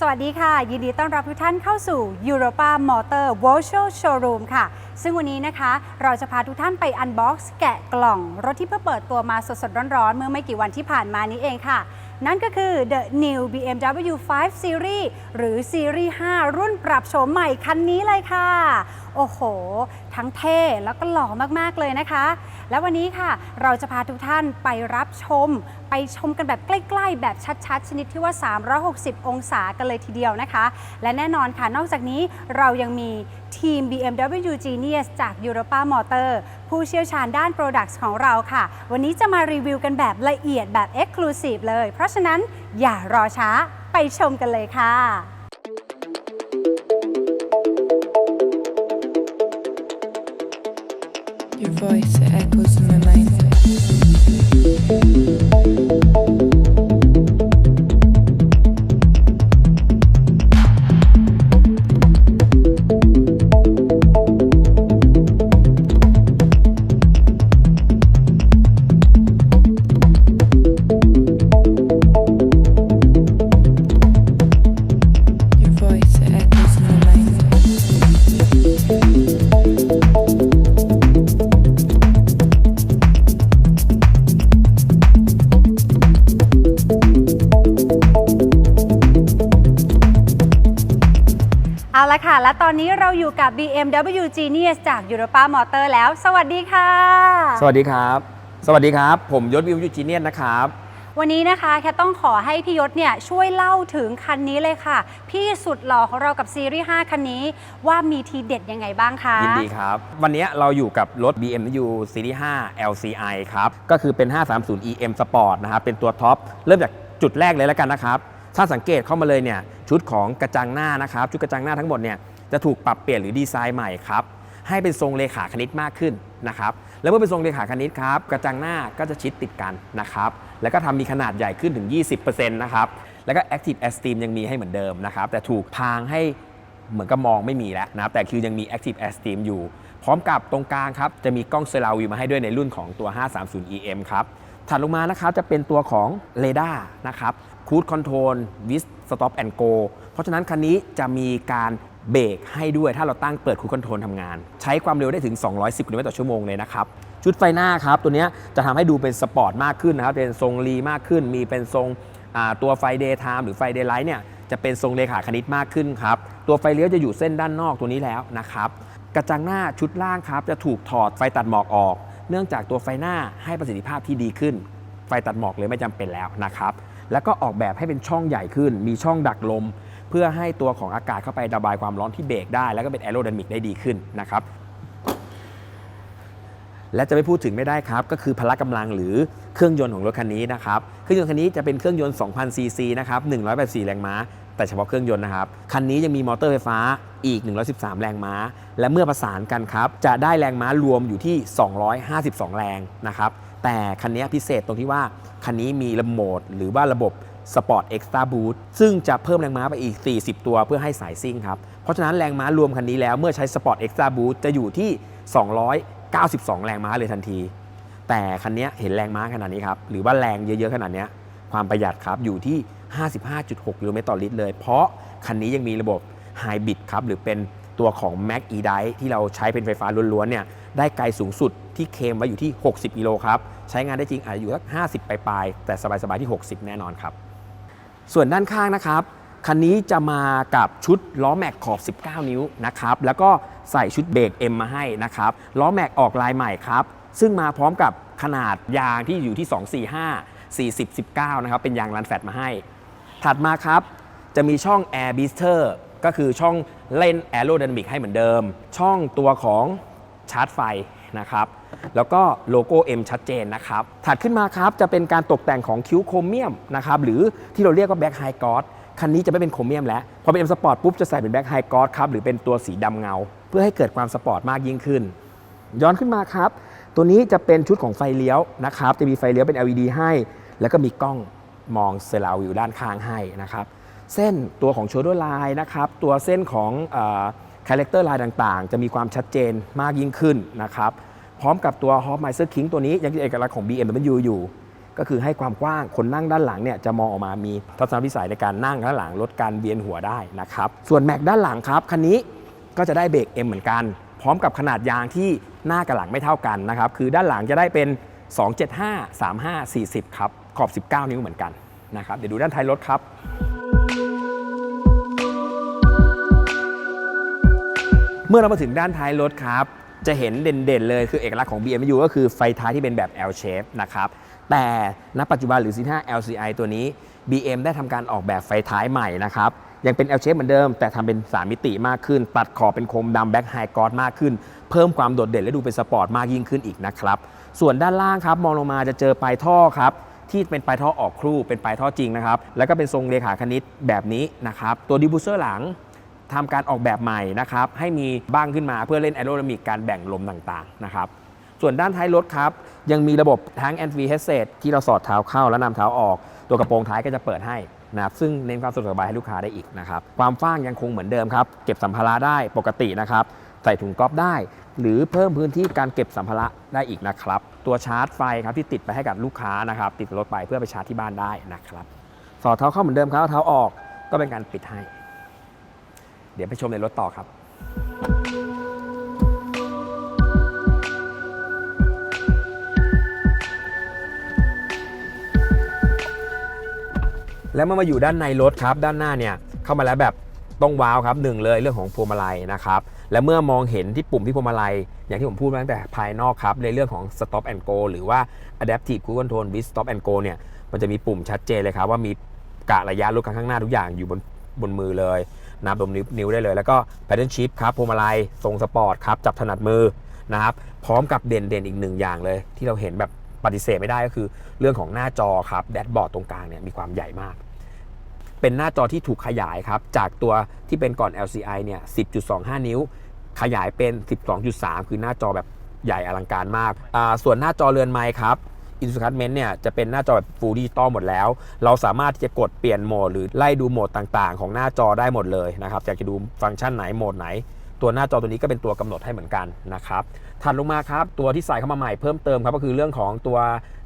สวัสดีค่ะ ยินดีต้อนรับทุกท่านเข้าสู่ Europa Motor Virtual Showroom ค่ะ ซึ่งวันนี้นะคะ เราจะพาทุกท่านไปอันบ็อกซ์แกะกล่อง รถที่เพิ่งเปิดตัวมาสดๆ ร้อนๆ เมื่อไม่กี่วันที่ผ่านมานี้เองค่ะ นั่นก็คือ The New BMW 5 Series หรือ Series 5 รุ่นปรับโฉมใหม่คันนี้เลยค่ะ โอ้โห ทั้งเท่แล้วก็หล่อมากๆเลยนะคะ และวันนี้ค่ะ เราจะพาทุกท่านไปรับชม ไปชมกันแบบใกล้ๆ แบบชัดๆ ชนิดที่ว่า 360 องศากันเลยทีเดียวนะคะ และแน่นอนค่ะ นอกจากนี้เรายังมีทีม BMW Genius จาก Europa Motor ผู้เชี่ยวชาญด้าน Products ของเราค่ะ วันนี้จะมารีวิวกันแบบละเอียดแบบ Exclusive เลย เพราะฉะนั้นอย่ารอช้าไปชมกันเลยค่ะ Your voice ตอนนี้เราอยู่กับ BMW Genius จาก Europa Motor แล้ว สวัสดีค่ะ สวัสดีครับ สวัสดีครับ ผมยศวิวยูจีเนียนนะครับ วันนี้นะคะแค่ต้องขอให้พี่ยศเนี่ยช่วยเล่าถึงคันนี้เลยค่ะ พี่สุดหล่อของเรากับซีรีส์ 5 คันนี้ว่ามีทีเด็ดยังไงบ้างคะ ยินดีครับ วันนี้เราอยู่กับรถ BMW Series 5 LCI ครับ ก็คือเป็น 530 EM Sport นะครับ เป็นตัวท็อป เริ่มจากจุดแรกเลยแล้วกันนะครับ ถ้าสังเกตเข้ามาเลยเนี่ย ชุดของกระจังหน้านะครับ ชุดกระจังหน้าทั้งหมดเนี่ย จะถูกปรับเปลี่ยนหรือดีไซน์ใหม่ครับให้เป็นทรงเลขาคณิตมากขึ้นนะครับแล้วเมื่อเป็นทรงเลขาคณิตครับกระจังหน้าก็จะชิดติดกันนะครับแล้วก็ทำมีขนาดใหญ่ขึ้นถึง 20%นะครับแล้วก็ Active Esteem ยังมีให้เหมือนเดิมนะครับแต่ถูกพางให้เหมือนกับมองไม่มีแล้วนะครับแต่คือยังมี Active a s t e a m อยู่ พร้อมกับตรงกลางครับจะมีกล้องเซลาวิวมาให้ด้วยในรุ่นของตัว 530 EM ครับถัดลงมานะครับจะเป็นตัวของ r a d a r นะครับ Cruise Control with Stop and Go เพราะฉะนั้นคันนี้จะมีการ เบรกให้ด้วยถ้าเราตั้งเปิด Cruise Control ทำงาน ใช้ความเร็วได้ถึง 210กิโลเมตรต่อชั่วโมงเลยนะครับ ชุดไฟหน้าครับ ตัวนี้จะทำให้ดูเป็นสปอร์ตมากขึ้นนะครับ เป็นทรงรีมากขึ้น มีเป็นทรงตัวไฟ Daytime หรือไฟ Daylight เนี่ยจะเป็นทรงเลขาคณิตมากขึ้นครับ ตัวไฟเลี้ยวจะอยู่เส้นด้านนอกตัวนี้แล้วนะครับ กระจังหน้าชุดล่างครับจะถูกถอดไฟตัดหมอกออก เนื่องจากตัวไฟหน้าให้ประสิทธิภาพที่ดีขึ้น ไฟตัดหมอกเลยไม่จำเป็นแล้วนะครับ แล้วก็ออกแบบให้เป็นช่องใหญ่ขึ้น มีช่องดักลม พื่อให้ตัวของอากาศเข้าไประบายความร้อนที่เบรกได้ แล้วก็เป็นแอโร d y นามิกได้ดีขึ้นนะครับและจะไม่พูดถึงไม่ได้ครับ ก็คือพละกำลังหรือเครื่องยนต์ของรถคันนี้นะครับ เครื่องยนต์คันนี้จะเป็นเครื่องยนต์2,000ซีซีนะครับ184 แรงม้า แต่เฉพาะเครื่องยนต์นะครับ คันนี้ยังมีมอเตอร์ไฟฟ้าอีก 113 แรงม้า และเมื่อประสานกันครับ จะได้แรงม้ารวมอยู่ที่ 252 แรงนะครับ แต่คันนี้พิเศษตรงที่ว่าคันนี้มีระโหมดหรือว่าระบบ Sport Extra Boost ซึ่งจะเพิ่มแรงม้าไปอีก 40 ตัวเพื่อให้สายซิ่งครับ เพราะฉะนั้นแรงม้ารวมคันนี้แล้วเมื่อใช้ Sport Extra Boost จะอยู่ที่ 292 แรงม้าเลยทันที แต่คันนี้เห็นแรงม้าขนาดนี้ครับ หรือว่าแรงเยอะๆขนาดนี้ความประหยัดครับอยู่ที่ 55.6กิโลเมตรต่อลิตรเลย เพราะคันนี้ยังมีระบบไฮบริดครับหรือเป็นตัวของ Max e d i ที่เราใช้เป็นไฟฟ้าล้วนๆเนี่ยได้ไกลสูงสุดที่เคมไว้อยู่ที่ 60 กิโลครับ ใช้งานได้จริงอาจจะอยู่สัก 50 ปลายๆแต่สบายๆที่ 60 แน่นอนครับ ส่วนด้านข้างนะครับ คันนี้จะมากับชุดล้อแม็กขอบ 19 นิ้วนะครับแล้วก็ใส่ชุดเบรก M มาให้นะครับล้อแม็กออกลายใหม่ครับซึ่งมาพร้อมกับขนาดยางที่อยู่ที่ 245 40 19 นะครับเป็นยางรันแฟตมาให้ ถัดมาครับจะมีช่อง Air b o o s t e r ก็คือช่องเล่น Aerodynamic ให้เหมือนเดิม ช่องตัวของชาร์จไฟ นะครับ แล้วก็โลโก้ M ชัดเจนนะครับ ถัดขึ้นมาครับจะเป็นการตกแต่งของคิ้วโครเมียมนะครับ หรือที่เราเรียกว่าแบ็คไฮกอ d คันนี้จะไม่เป็นโครเมียมแล้ว พอเป็น M Sport ปุ๊บจะใส่เป็นแบ็คไฮกอ d ครับ หรือเป็นตัวสีดำเงา เพื่อให้เกิดความสปอร์ตมากยิ่งขึ้น ย้อนขึ้นมาครับ ตัวนี้จะเป็นชุดของไฟเลี้ยวนะครับ จะมีไฟเลี้ยวเป็น LED ให้ แล้วก็มีกล้องมองเซลาวิวด้านข้างให้นะครับ เส้นตัวของโช l ด e r ไลน์นะครับ ตัวเส้นของ คาแรคเตอร์ไลน์ต่างๆ จะมีความชัดเจนมากยิ่งขึ้นนะครับ พร้อมกับตัว h o f m e i s e r King ตัวนี้ยังเป็นเอกลักษณ์ของ BMW อยู่ ก็คือให้ความกว้างคนนั่งด้านหลังเนี่ยจะมองออกมามีทัศนวิสัยในการนั่งด้านหลังลดการเวียนหัวได้นะครับ ส่วนแม็กด้านหลังครับคันนี้ก็จะได้เบรก M เหมือนกัน พร้อมกับขนาดยางที่หน้ากับหลังไม่เท่ากันนะครับคือด้านหลังจะได้เป็น 275 35 40 ครับขอบ 19 นิ้วเหมือนกันนะครับเดี๋ยวดูด้านท้ายรถครับ มื่อเรามาถึงด้านท้ายรถครับ จะเห็นเด่นๆเลยคือเอกลักษณ์ของ BMW ก็คือไฟท้ายที่เป็นแบบ L shape นะครับ แต่ณปัจจุบันหรือ45 LCI ตัวนี้ BM ได้ทำการออกแบบไฟท้ายใหม่นะครับยังเป็น L shape เหมือนเดิม แต่ทำเป็น 3 มิติมากขึ้น ตัดขอบเป็นโคมดำแบ็คไฮกอ d มากขึ้น เพิ่มความโดดเด่นและดูเป็นสปอร์ตมากยิ่งขึ้นอีกนะครับ ส่วนด้านล่างครับมองลงมาจะเจอปลายท่อครับที่เป็นปลายท่อออกครูเป็นปลายท่อจริงนะครับ แล้วก็เป็นทรงเลขาคณิตแบบนี้นะครับ ตัวดิบูเซอร์หลัง ทำการออกแบบใหม่นะครับให้มีบ้างขึ้นมาเพื่อเล่นแอโร d y นามิกการแบ่งลมต่างๆนะครับส่วนด้านท้ายรถครับ ยังมีระบบทั้งแอนฟรีเฮดเซตที่เราสอดเท้าเข้าและนำเท้าออก ตัวกระโปรงท้ายก็จะเปิดให้นะครับซึ่งเน้นความสะดวกสบายให้ลูกค้าได้อีกนะครับความฟ้างยังคงเหมือนเดิมครับ เก็บสัมภาระได้ปกตินะครับใส่ถุงก๊อฟได้ หรือเพิ่มพื้นที่การเก็บสัมภาระได้อีกนะครับ ตัวชาร์จไฟครับที่ติดไปให้กับลูกค้านะครับ ติดรถไปเพื่อไปชาร์จที่บ้านได้นะครับ สอดเท้าเข้าเหมือนเดิมครับเอาเท้าออกก็เป็นการปิดให้ เดี๋ยวไปชมในรถต่อครับแล้วเมื่อมาอยู่ด้านในรถครับ ด้านหน้าเนี่ยเข้ามาแล้วแบบต้องว้าวครับหนึ่งเลยเรื่องของพวงมาลัยนะครับและเมื่อมองเห็นที่ปุ่มที่พวงมาลัย อย่างที่ผมพูดมาตั้งแต่ภายนอกครับ ในเรื่องของ stop and go หรือว่า adaptive cruise control with stop and go เนี่ยมันจะมีปุ่มชัดเจนเลยครับว่ามีกะระยะรถข้างหน้าทุกอย่างอยู่บนบนมือเลย นับดมนิ้วนิ้วได้เลย แล้วก็ paddle shift ครับพวงมาลัยทรงสปอร์ตครับจับถนัดมือนะครับพร้อมกับเด่นเด่นอีกหนึ่งอย่างเลย ที่เราเห็นแบบปฏิเสธไม่ได้ก็คือ เรื่องของหน้าจอครับแดชบอร์ดตรงกลางเนี่ยมีความใหญ่มาก เป็นหน้าจอที่ถูกขยายครับจากตัวที่เป็นก่อน LCI เนี่ย 10.25 นิ้ว ขยายเป็น 12.3 คือหน้าจอแบบใหญ่อลังการมาก ส่วนหน้าจอเรือนไมค์ครับ Instrument เนี่ยจะเป็นหน้าจอแบบ Full Digital หมดแล้ว เราสามารถที่จะกดเปลี่ยนโหมดหรือไล่ดูโหมดต่างๆ ของหน้าจอได้หมดเลยนะครับอยากจะดูฟังก์ชันไหนโหมดไหน ตัวหน้าจอตัวนี้ก็เป็นตัวกำหนดให้เหมือนกันนะครับถัดลงมาครับ ตัวที่ใส่เข้ามาใหม่เพิ่มเติมครับก็คือเรื่องของตัว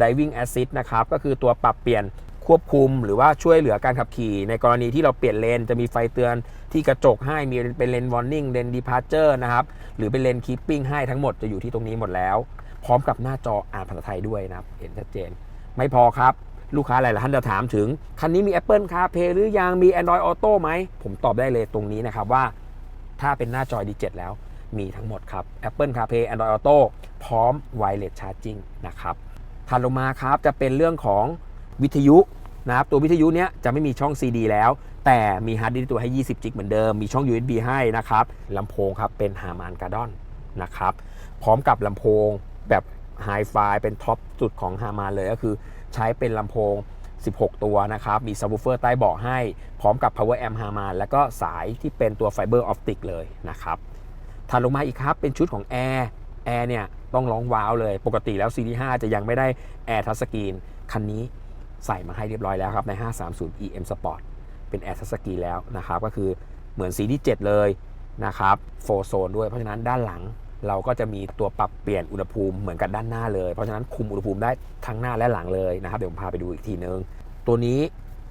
Diving Assist นะครับก็คือตัวปรับเปลี่ยนควบคุมหรือว่าช่วยเหลือการขับขี่ ในกรณีที่เราเปลี่ยนเลนจะมีไฟเตือนที่กระจกให้มีเป็นเลน warning เลน departure นะครับหรือเป็นเลน keeping ให้ทั้งหมดจะอยู่ที่ตรงนี้หมดแล้ว พร้อมกับหน้าจออ่านภาษาไทยด้วยนะครับ เห็นชัดเจน ไม่พอครับ ลูกค้าหลายๆท่านจะถามถึง คันนี้มี Apple CarPlay หรือยังมี Android Auto ไหม ผมตอบได้เลยตรงนี้นะครับว่า ถ้าเป็นหน้าจอ D7 แล้วมีทั้งหมดครับ Apple CarPlay Android Auto พร้อม Wireless Charging นะครับถัดลงมาครับจะเป็นเรื่องของวิทยุนะครับตัววิทยุเนี้ยจะไม่มีช่อง CD แล้ว แต่มีฮาร์ดดิสก์ตัวให้ 20 จิกเหมือนเดิม มีช่อง USB ให้นะครับลำโพงครับเป็น Harman Kardon นะครับ พร้อมกับลำโพง แบบไฮไฟเป็นท็อปสุดของ Harman เลยก็คือใช้เป็นลำโพง 16 ตัวนะครับ มีซับวูเฟอร์ใต้เบาะให้ พร้อมกับ Power Amp Harman แล้วก็สายที่เป็นตัวไฟเบอร์ออปติกเลยนะครับถัดลงมาอีกครับ เป็นชุดของแอร์แอร์เนี่ยต้องร้องว้าวเลย ปกติแล้ว Series 5จะยังไม่ได้แอร์ทัชสกรีนคันนี้ใส่มาให้เรียบร้อยแล้วครับ ใน 530 EM Sport เป็นแอร์ทัชสกรีนแล้วนะครับ ก็คือเหมือน Series 7เลยนะครับโฟโซนด้วยเพราะฉะนั้นด้านหลัง เราก็จะมีตัวปรับเปลี่ยนอุณหภูมิเหมือนกับด้านหน้าเลย เพราะฉะนั้นคุมอุณหภูมิได้ทั้งหน้าและหลังเลยนะครับ เดี๋ยวผมพาไปดูอีกทีนึง ตัวนี้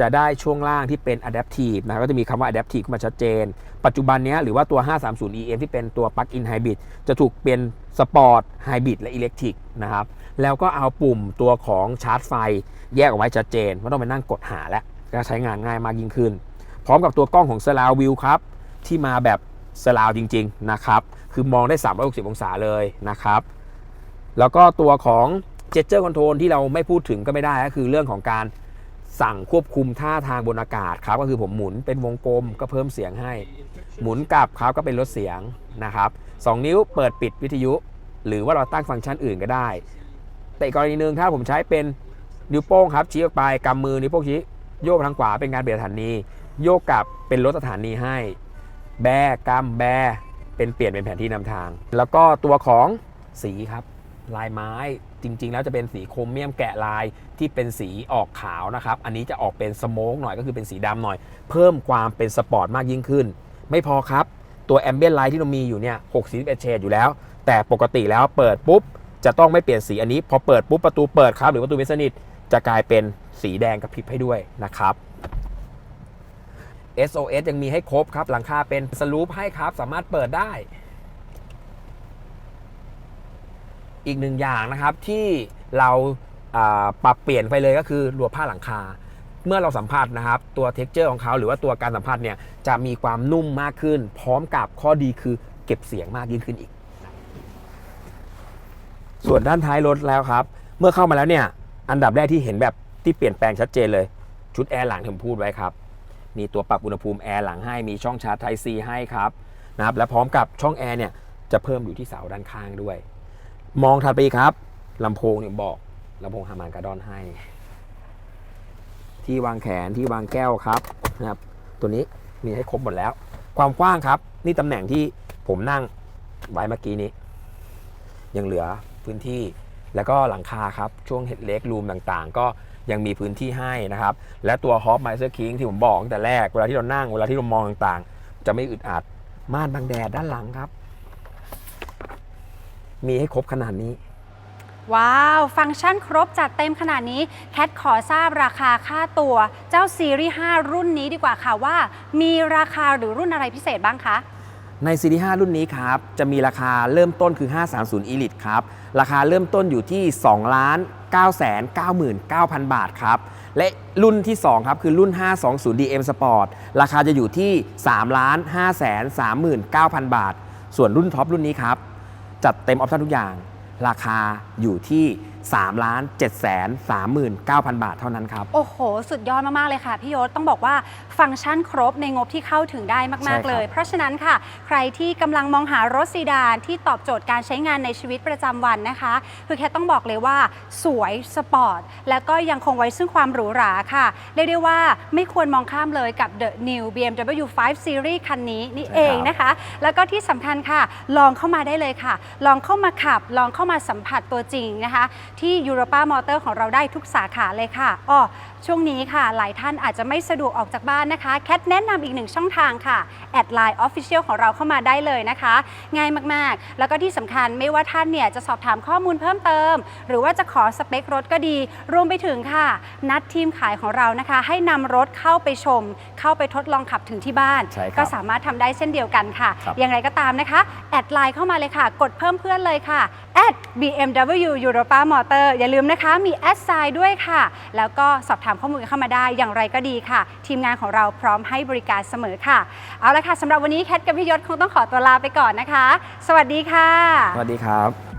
จะได้ช่วงล่างที่เป็น adaptive นะครับก็จะมีคำว่า adaptive ขึ้นมาชัดเจน ปัจจุบันนี้หรือว่าตัว 530 EM ที่เป็นตัว plug-in hybrid จะถูกเปลี่ยน sport hybrid และ electric นะครับ แล้วก็เอาปุ่มตัวของชาร์จไฟ แยกออกไว้ชัดเจน ไม่ต้องไปนั่งกดหาแล้วก็ใช้งานง่ายมากยิ่งขึ้น พร้อมกับตัวกล้องของ Surround View ครับ ที่มาแบบ s l a w จริง ๆ นะครับ คือมองได้ 360 องศาเลยนะครับ แล้วก็ตัวของ Gesture Control ที่เราไม่พูดถึงก็ไม่ได้ก็คือเรื่องของการสั่งควบคุมท่าทางบนอากาศครับก็คือผมหมุนเป็นวงกลมก็เพิ่มเสียงให้ หมุนกลับครับก็เป็นลดเสียงนะครับสองนิ้วเปิดปิดวิทยุ หรือว่าเราตั้งฟังก์ชันอื่นก็ได้ แต่กรณีหนึ่งถ้าผมใช้เป็นนิ้วโป้งครับชี้ออกไปกำมือนิ้วโป้งชี้โยกทางขวาเป็นการเปลี่ยนสถานี โยกกลับเป็นลดสถานีให้ แบกำแบ เป็นเปลี่ยนเป็นแผนที่นำทาง แล้วก็ตัวของสีครับ ลายไม้จริง ๆ แล้วจะเป็นสีโครเมียมแกะลายที่เป็นสีออกขาวนะครับ อันนี้จะออกเป็นสโมกหน่อยก็คือเป็นสีดำหน่อย เพิ่มความเป็นสปอร์ตมากยิ่งขึ้น ไม่พอครับ ตัวแอมเบียนไลท์ที่เรามีอยู่เนี่ย61เฉดอยู่แล้ว แต่ปกติแล้วเปิดปุ๊บจะต้องไม่เปลี่ยนสีอันนี้ พอเปิดปุ๊บประตูเปิดครับ หรือประตูไม่สนิทจะกลายเป็นสีแดงกระพริบให้ด้วยนะครับ SOS ยังมีให้ครบครับ หลังคาเป็นสลูปให้ครับ สามารถเปิดได้ อีกหนึ่งอย่างนะครับที่เราาปรับเปลี่ยนไปเลยก็คือรัวผ้าหลังคา เมื่อเราสัมผัสนะครับ ตัวเท็กเจอร์ของเขาหรือว่าตัวการสัมผัสเนี่ยจะมีความนุ่มมากขึ้น พร้อมกับข้อดีคือเก็บเสียงมากยิ่งขึ้นอีก ส่วนด้านท้ายรถแล้วครับ เมื่อเข้ามาแล้วเนี่ยอันดับแรกที่เห็นแบบที่เปลี่ยนแปลงชัดเจนเลย ชุดแอร์หลังที่ผมพูดไว้ครับ มีตัวปรับอุณหภูมิแอร์หลังให้มีช่องชาร์จไทซีให้ครับนะครับและพร้อมกับช่องแอร์เนี่ยจะเพิ่มอยู่ที่เสาด้านข้างด้วย มองถัดไปครับลำโพงเนี่ยบอกลำโพงฮามานการ์ดอนให้ ที่วางแขนที่วางแก้วครับนะครับ ตัวนี้มีให้ครบหมดแล้ว ความกว้างครับ นี่ตำแหน่งที่ผมนั่งไว้เมื่อกี้นี้ ยังเหลือพื้นที่แล้วก็หลังคาครับ ช่วงเฮดเล็กรูมต่างๆ ก็ ยังมีพื้นที่ให้นะครับ และตัวฮอปไมเซอร์คิงที่ผมบอกตั้งแต่แรก เวลาที่เรานั่งเวลาที่เรามองต่างๆ จะไม่อึดอัดม่านบังแดดด้านหลังครับ มีให้ครบขนาดนี้ ว้าว ฟังก์ชันครบจัดเต็มขนาดนี้ แคทขอทราบราคาค่าตัว เจ้าซีรีส์5รุ่นนี้ดีกว่าค่ะว่า มีราคาหรือรุ่นอะไรพิเศษบ้างคะ ในซีรีส์5รุ่นนี้ครับ จะมีราคาเริ่มต้นคือ 530 Elite ครับ ราคาเริ่มต้นอยู่ที่ 2 ล้าน9 9 9 0 0 บาทครับ และรุ่นที่ 2 ครับ คือรุ่น 520 DM Sport ราคาจะอยู่ที่3ล้าน5 3 9 0 0 0 บาท ส่วนรุ่นท็อปรุ่นนี้ครับ จัดเต็มออปชั่นทุกอย่าง ราคาอยู่ที่3ล้าน7 3 9 0 0 0 บาทเท่านั้นครับ โอ้โห สุดยอดมาก ๆ เลยค่ะ พี่ยศต้องบอกว่า ฟังก์ชันครบในงบที่เข้าถึงได้ใช่มากครับๆเลย เพราะฉะนั้นค่ะ ใครที่กำลังมองหารถซีดานที่ตอบโจทย์การใช้งานในชีวิตประจำวันนะคะ คือแค่ต้องบอกเลยว่าสวยสปอร์ตแล้วก็ยังคงไว้ซึ่งความหรูหราค่ะ เรียกได้ว่าไม่ควรมองข้ามเลยกับ The New BMW 5 Series คันนี้นี่ใช่ครับเองนะคะ แล้วก็ที่สำคัญค่ะ ลองเข้ามาได้เลยค่ะ ลองเข้ามาขับ ลองเข้ามาสัมผัสตัวจริงนะคะ ที่ Europa Motor ของเราได้ทุกสาขาเลยค่ะอ้อช่วงนี้ค่ะ หลายท่านอาจจะไม่สะดวกออกจากบ้านนะคะแคทแนะนำอีกหนึ่งช่องทางค่ะแอดไลน์ Official ของเราเข้ามาได้เลยนะคะ ง่ายมากๆ แล้วก็ที่สำคัญไม่ว่าท่านเนี่ยจะสอบถามข้อมูลเพิ่มเติม หรือว่าจะขอสเปครถก็ดี รวมไปถึงค่ะ นัดทีมขายของเรานะคะ ให้นำรถเข้าไปชม เข้าไปทดลองขับถึงที่บ้าน ใช่ครับก็สามารถทำได้เช่นเดียวกันค่ะ ครับ อย่างไรก็ตามนะคะแอดไลน์เข้ามาเลยค่ะ กดเพิ่มเพื่อนเลยค่ะ at BMW Europa Motor อย่าลืมนะคะ มีแอดไซด์ด้วยค่ะ แล้วก็สอบถามข้อมูลเข้ามาได้อย่างไรก็ดีค่ะ ทีมงานของเราพร้อมให้บริการเสมอค่ะ เอาละค่ะสำหรับวันนี้แคทกับพี่ยศคงต้องขอตัวลาไปก่อนนะคะ สวัสดีค่ะ สวัสดีครับ